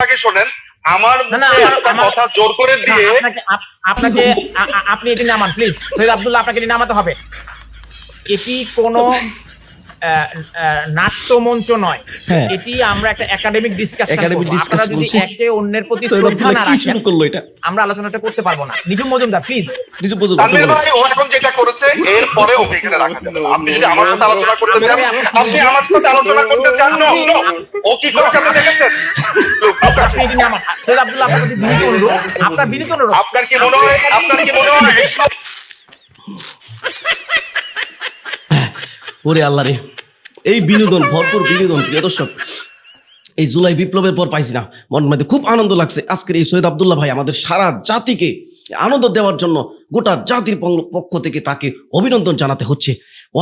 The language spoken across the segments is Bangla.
আগে শোনেন আমার কথা জোর করে দিয়ে আপনাকে আপনি এটি নামান প্লিজ। সৈয়দ আব্দুল্লাহ আপনাকে এটি নামাতে হবে। এটি কোনো নাট্যমঞ্চ নয়। হ্যাঁ। এটি আমরা একটা একাডেমিক ডিসকাশন আপনারা যদি একে অন্যের প্রতি শ্রদ্ধা না রাখেন এটা? আমরা আলোচনাটা করতে পারব না। নিজুম মজুমদার প্লিজ। আপনি ভাই ও এখন যেটা করেছে এর পরে ওকে এখানে রাখা যাবে আপনি যদি আমার সাথে আলোচনা করতে চান আপনি আমার সাথে আলোচনা করতে চান না ও কি করেছে আপনি দেখেছেন আপনি এটি নামান সৈয়দ আব্দুল্লাহ আপনার প্রতি বিনীত অনুরোধ। আপনার বিনীত অনুরোধ। আপনার কি মনে হয়? আপনার কি মনে হয়? ওরে আল্লাহ রে। এই বিনোদন ভরপুর বিনোদন প্রিয় দর্শক এই জুলাই বিপ্লবের পর পাইছি না। মন মধ্যে খুব আনন্দ লাগছে। আজকের এই সৈয়দ আবদুল্লাহ ভাই আমাদের সারা জাতিকে আনন্দ দেওয়ার জন্য গোটা জাতির পক্ষ থেকে তাকে অভিনন্দন জানাতে হচ্ছে।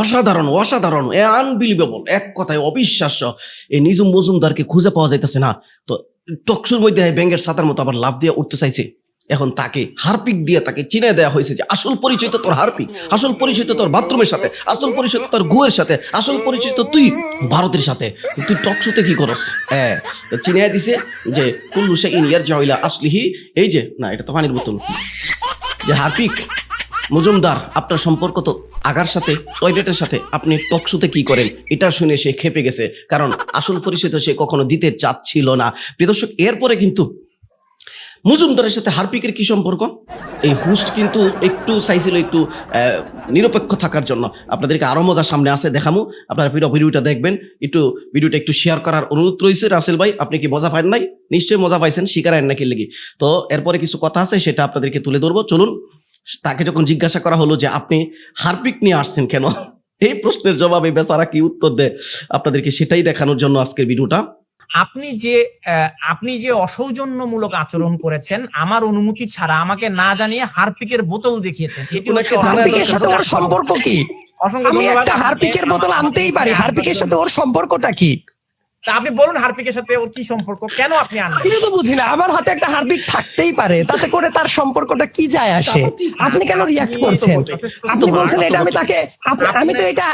অসাধারণ অসাধারণ এ আনবিলিভেবল এক কথায় অবিশ্বাস্য। এই নিজুম মজুমদারকে খুঁজে পাওয়া যাইতেছে না। তো টকশুর মধ্যে ব্যাঙ্গের সাতার মতো আবার লাভ দিয়ে উঠতে চাইছে। এখন তাকে হারপিক দিয়ে তাকে চিনে দেওয়া হয়েছে যে আসল পরিচয় তো তোর হারপিক, আসল পরিচয় তো তোর বাথরুমের সাথে, আসল পরিচয় তো তোর গুয়ের সাথে, আসল পরিচয় তো তুই ভারতের সাথে। তুই টকশোতে কি করস? হ্যাঁ চিনে দিছে যে, কুল্লু সে ইনিয়ার জয়লা আসলিহি, এই যে, না, এটা তো পানির বোতল। যে হারপিক মজুমদার, আপনার সম্পর্ক তো আগার সাথে টয়লেটের সাথে। আপনি টকশোতে কি করেন? এটা শুনে সে খেপে গেছে। কারণ আসল পরিচয় তো সে কখনো দিতে চাচ্ছিল না। প্রিয় দর্শক, এরপরে কিন্তু মজুমদারের সাথে হারপিকের কি সম্পর্ক? এই হোস্ট কিন্তু একটু চাইছিল একটু নিরপেক্ষ থাকার জন্য। আপনাদেরকে আরও মজা সামনে আছে, দেখামু। আপনারা ভিডিও ভিডিওটা দেখবেন। একটু ভিডিওটা একটু শেয়ার করার অনুরোধ রয়েছে রাসেল ভাই। আপনি কি মজা পান নাই? নিশ্চয়ই মজা পাইছেন, শিকার আইন নাকি লেগে। তো এরপরে কিছু কথা আছে, সেটা আপনাদেরকে তুলে ধরবো। চলুন। তাকে যখন জিজ্ঞাসা করা হলো যে আপনি হারপিক নিয়ে আসছেন কেন? এই প্রশ্নের জবাবে বেচারা কি উত্তর দেয়? আপনাদেরকে সেটাই দেখানোর জন্য আজকের ভিডিওটা। আপনি যে আহ, আপনি যে অসৌজন্যমূলক আচরণ করেছেন আমার অনুমতি ছাড়া আমাকে না জানিয়ে হারপিকের বোতল দেখিয়েছেন এটি হারপিকের সাথে ওর সম্পর্ক কি? অসংখ্য আমি একটা হারপিকের বোতল আনতেই পারি। হারপিকের সাথে ওর সম্পর্কটা কি? তা আপনি বলুন হারপিকের সাথে ওর কি সম্পর্ক? কেন আপনি আনলেন? আমি তো বুঝি না আমার হাতে একটা হারপিক থাকতেই পারে তাতে করে তার সম্পর্কটা কি যায় আসে? আপনি কেন রিয়াক্ট করছেন? আপনি বলছেন এটা আমি তাকে আমি তো এটা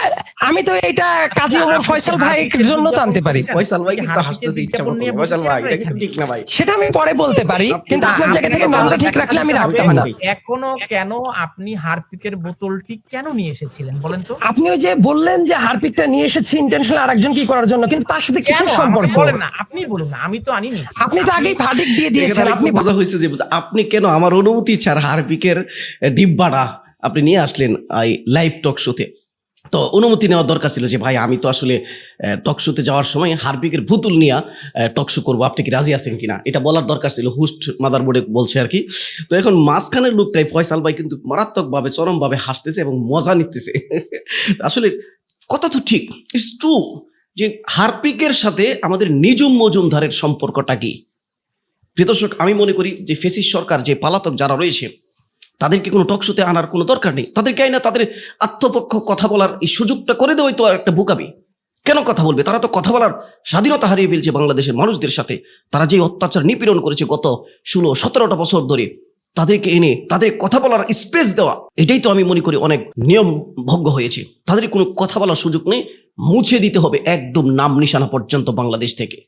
আমি তো এটা কাজী ওমর ফয়সাল ভাইয়ের জন্য তো আনতে পারি। ফয়সাল ভাই কিন্তু হাসতেছে ইচ্ছা ফয়সাল ভাই এটা ঠিক না ভাই। সেটা আমি পরে বলতে পারি কিন্তু আপনার জায়গা থেকে নামটা ঠিক রাখলে আমি রাখতাম না। এখনও কেন আপনি হারপিকের বোতলটি কেন নিয়ে এসেছিলেন বলেন তো? আপনি ওই যে বললেন যে হারপিকটা নিয়ে এসেছি ইন্টেনশনাল আরেকজন কি করার জন্য কিন্তু তার সাথে কিছু সম্পর্ক। বলেন না আপনি বলুন না আমি তো আনিনি। আপনি তো আগেই ভার্ডিক দিয়ে দিয়েছেন আপনি বোঝা হয়েছে যে আপনি কেন আমার অনুমতি ছাড়া হারপিকের ডিব্বাটা আপনি নিয়ে আসলেন এই লাইভ টক শোতে তো? অনুমতি নেওয়ার দরকার ছিল যে ভাই আমি তো আসলে টক শোতে যাওয়ার সময় হারপিকের ভুতুল নিয়ে টক শো করব। আপনি কি রাজি আছেন কিনা? এটা বলার দরকার ছিল হুস্ট মাদার বোর্ডে বলছে আর কি। তো এখন মাঝখানের লোকটাই ফয়সাল ভাই কিন্তু মারাত্মকভাবে চরমভাবে হাসতেছে এবং মজা নিতেছে। আসলে কথা তো ঠিক ইটস ট্রু যে হারপিকের সাথে আমাদের নিজুম মজুমদারের সম্পর্কটা কি? প্রিয় দর্শক, আমি মনে করি যে ফেসিস সরকার, যে পালাতক যারা রয়েছে, তাদেরকে কোনো টকশোতে আনার কোনো দরকার নেই। তাদেরকে আইনা তাদের আত্মপক্ষ কথা বলার এই সুযোগটা করে দেওয়াই তো একটা বুকাবি কেন কথা বলবে? তারা তো কথা বলার স্বাধীনতা হারিয়ে ফেলছে বাংলাদেশের মানুষদের সাথে। তারা যে অত্যাচার নিপীড়ন করেছে গত ষোলো, সতেরোটা বছর ধরে। তাদেরকে এনে তাদের কথা বলার স্পেস দেওয়া, এটাই তো আমি মনে করি অনেক নিয়ম ভঙ্গ হয়েছে। তাদের কোনো কথা বলার সুযোগ নেই, মুছে দিতে হবে একদম নাম নিশানা পর্যন্ত বাংলাদেশ থেকে।